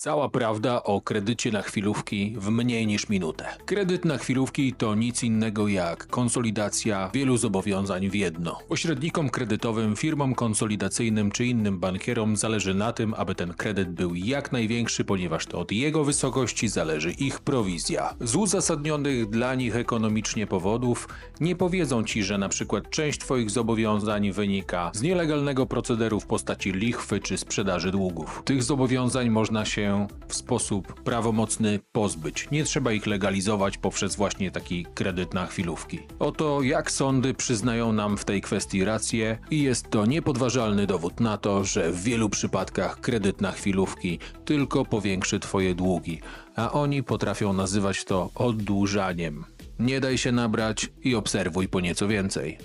Cała prawda o kredycie na chwilówki w mniej niż minutę. Kredyt na chwilówki to nic innego jak konsolidacja wielu zobowiązań w jedno. Pośrednikom kredytowym, firmom konsolidacyjnym czy innym bankierom zależy na tym, aby ten kredyt był jak największy, ponieważ to od jego wysokości zależy ich prowizja. Z uzasadnionych dla nich ekonomicznie powodów nie powiedzą ci, że na przykład część twoich zobowiązań wynika z nielegalnego procederu w postaci lichwy czy sprzedaży długów. Tych zobowiązań można się w sposób prawomocny pozbyć. Nie trzeba ich legalizować poprzez właśnie taki kredyt na chwilówki. Oto jak sądy przyznają nam w tej kwestii rację i jest to niepodważalny dowód na to, że w wielu przypadkach kredyt na chwilówki tylko powiększy twoje długi, a oni potrafią nazywać to oddłużaniem. Nie daj się nabrać i obserwuj po nieco więcej.